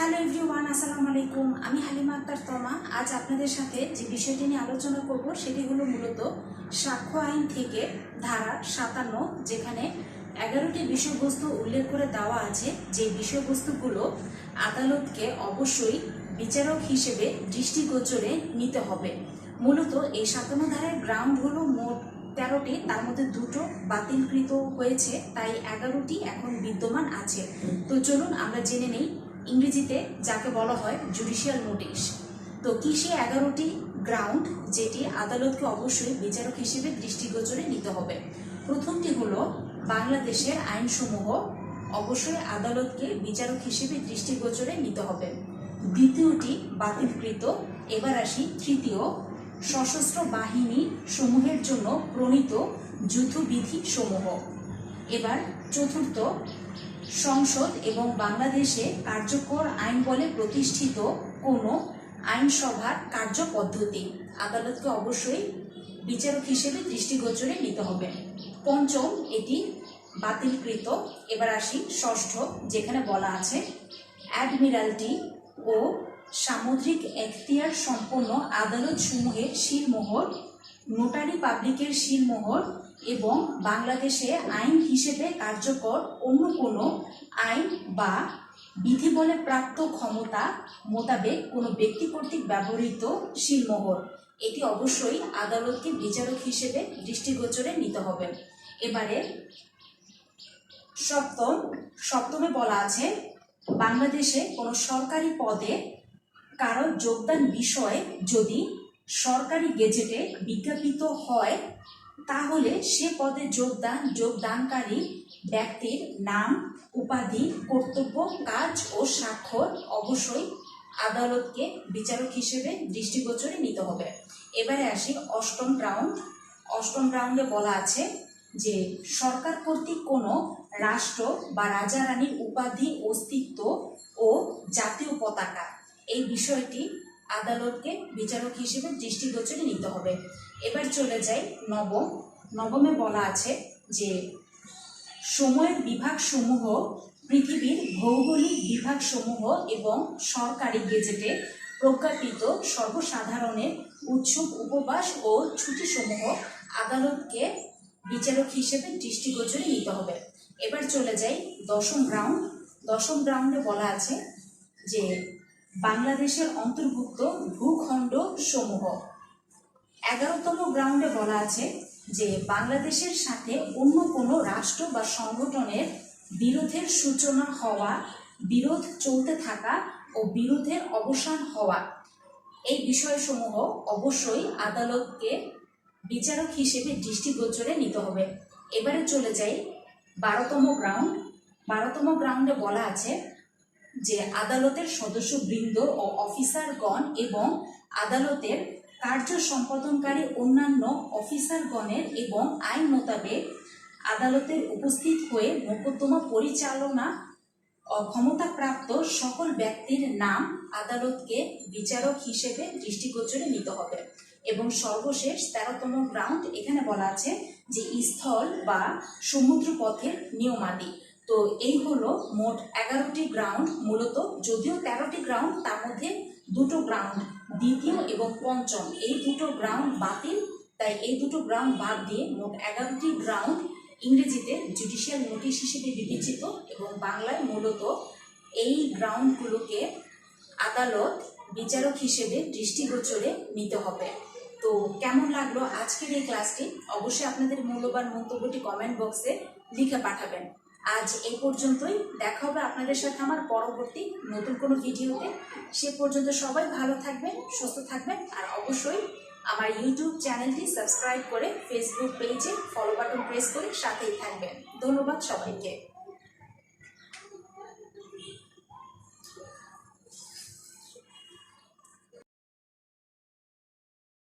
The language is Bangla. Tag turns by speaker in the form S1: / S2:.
S1: হ্যালো এভরিওয়ান, আসসালামু আলাইকুম। আমি হালিমা আক্তার তমা আজ আপনাদের সাথে যে বিষয়টি নিয়ে আলোচনা করব, সেটি হলো মূলত সাক্ষ্য আইন থেকে ধারা সাতান্ন, যেখানে এগারোটি বিষয়বস্তু উল্লেখ করে দেওয়া আছে। যে বিষয়বস্তুগুলো আদালতকে অবশ্যই বিচারক হিসেবে দৃষ্টিগোচরে নিতে হবে। মূলত এই সাতান্ন ধারার হলো মোট তেরোটি, তার মধ্যে দুটো বাতিলকৃত হয়েছে, তাই এগারোটি এখন বিদ্যমান আছে। তো চলুন আমরা জেনে নেই ইংরেজিতে যাকে বলা হয় জুডিশিয়াল নোটিশ তো কি সে এগারোটি গ্রাউন্ড যেটি আদালতকে অবশ্যই বিচারক হিসেবে দৃষ্টিগোচরে নিতে হবে? প্রথমটি হলো বাংলাদেশের আইনসমূহ অবশ্যই আদালতকে বিচারক হিসেবে দৃষ্টিগোচরে নিতে হবে। দ্বিতীয়টি বাতিলকৃত, এবার আসি তৃতীয়, সশস্ত্র বাহিনী সমূহের জন্য প্রণীত যুদ্ধবিধি সমূহ এবার চতুর্থ সংসদ এবং বাংলাদেশে কার্যকর আইন বলে প্রতিষ্ঠিত কোনো আইনসভার কার্যপদ্ধতি। আদালতকে অবশ্যই বিচারক হিসেবে দৃষ্টিগোচরে নিতে হবে। পঞ্চম, এটি বাতিলকৃত। এবার আসি ষষ্ঠ, যেখানে বলা আছে, অ্যাডমিরালটি ও সামুদ্রিক এখতিয়ার সম্পন্ন আদালত সমূহের শিলমোহর, নোটারি পাবলিকের শিলমোহর এবং বাংলাদেশে আইন হিসেবে কার্যকর অন্য কোনো আইন বা বিধি বলে প্রাপ্ত ক্ষমতা মোতাবেক কোনো ব্যক্তি কর্তৃক ব্যবহৃত শিলমোহর। এটি অবশ্যই আদালতকে বিচারক হিসেবে দৃষ্টিগোচরে নিতে হবে। এবারে সপ্তম, সপ্তমে বলা আছে, বাংলাদেশে কোনো সরকারি পদে কারও যোগদান বিষয়ে যদি সরকারি গেজেটে বিজ্ঞাপিত হয় তাহলে সে পদে যোগদান, যোগদানকারী ব্যক্তির নাম, উপাধি, কর্তব্য, কাজ ও স্বাক্ষর অবশ্যই আদালতকে বিচারক হিসেবে দৃষ্টিগোচরে নিতে হবে। এবারে আসি অষ্টম রাউন্ড। অষ্টম রাউন্ডে বলা আছে যে সরকার কর্তৃক কোনো রাষ্ট্র বা রাজা রানীর উপাধি, অস্তিত্ব ও জাতীয় পতাকা, এই বিষয়টি আদালতকে বিচারক হিসেবে দৃষ্টিগোচরে নিতে হবে। এবার চলে যাই নবম। নবমে বলা আছে যে, সময়ের বিভাগসমূহ পৃথিবীর ভৌগোলিক বিভাগসমূহ এবং সরকারি গেজেটে প্রজ্ঞাপিত সর্বসাধারণের উৎসব উপবাস ও ছুটিসমূহ আদালতকে বিচারক হিসেবে দৃষ্টিগোচরে নিতে হবে। এবার চলে যাই দশম রাউন্ড। দশম রাউন্ডে বলা আছে যে, বাংলাদেশের অন্তর্ভুক্ত ভূখণ্ড সমূহ এগারোতম গ্রাউন্ডে বলা আছে যে বাংলাদেশের সাথে অন্য কোনো রাষ্ট্র বা সংগঠনের বিরোধের সূচনা হওয়া, বিরোধ চলতে থাকা ও বিরোধের অবসান হওয়া। এই বিষয়সমূহ অবশ্যই আদালতকে বিচারক হিসেবে দৃষ্টিগোচরে নিতে হবে। এবারে চলে যাই বারোতম গ্রাউন্ড। বারোতম গ্রাউন্ডে বলা আছে যে আদালতের সদস্যবৃন্দ ও অফিসারগণ এবং আদালতের কার্য সম্পাদনকারী অন্যান্য অফিসারগণের এবং আইন মোতাবেক আদালতের উপস্থিত হয়ে মোকদ্দমা পরিচালনা ক্ষমতাপ্রাপ্ত সকল ব্যক্তির নাম আদালতকে বিচারক হিসেবে দৃষ্টিগোচরে নিতে হবে। এবং সর্বশেষ তেরোতম গ্রাউন্ড এখানে বলা আছে যে স্থল বা সমুদ্র পথের নিয়মাদি। তো এই হলো মোট এগারোটি গ্রাউন্ড মূলত। যদিও তেরোটি গ্রাউন্ড তার মধ্যে দুটো গ্রাউন্ড দ্বিতীয় এবং পঞ্চম। এই দুটো গ্রাউন্ড বাতিল, তাই এই দুটো গ্রাউন্ড বাদ দিয়ে মোট এগারোটি গ্রাউন্ড ইংরেজিতে জুডিশিয়াল নোটিশ হিসেবে বিবেচিত এবং বাংলায় মূলত এই গ্রাউন্ডগুলোকে আদালত বিচারক হিসেবে দৃষ্টিগোচরে নিতে হবে। তো কেমন লাগল আজকের এই ক্লাসটি? অবশ্যই আপনাদের মূল্যবান মন্তব্যটি কমেন্ট বক্সে লিখে পাঠাবেন। আজ এ পর্যন্তই। দেখা হবে আপনাদের সাথে আমার পরবর্তী নতুন কোনো ভিডিওতে। সে পর্যন্ত সবাই ভালো থাকবেন, সুস্থ থাকবেন, আর অবশ্যই আমার ইউটিউব চ্যানেলটি সাবস্ক্রাইব করে ফেসবুক পেজে ফলো বাটন প্রেস করে সাথেই থাকবেন। ধন্যবাদ সবাইকে।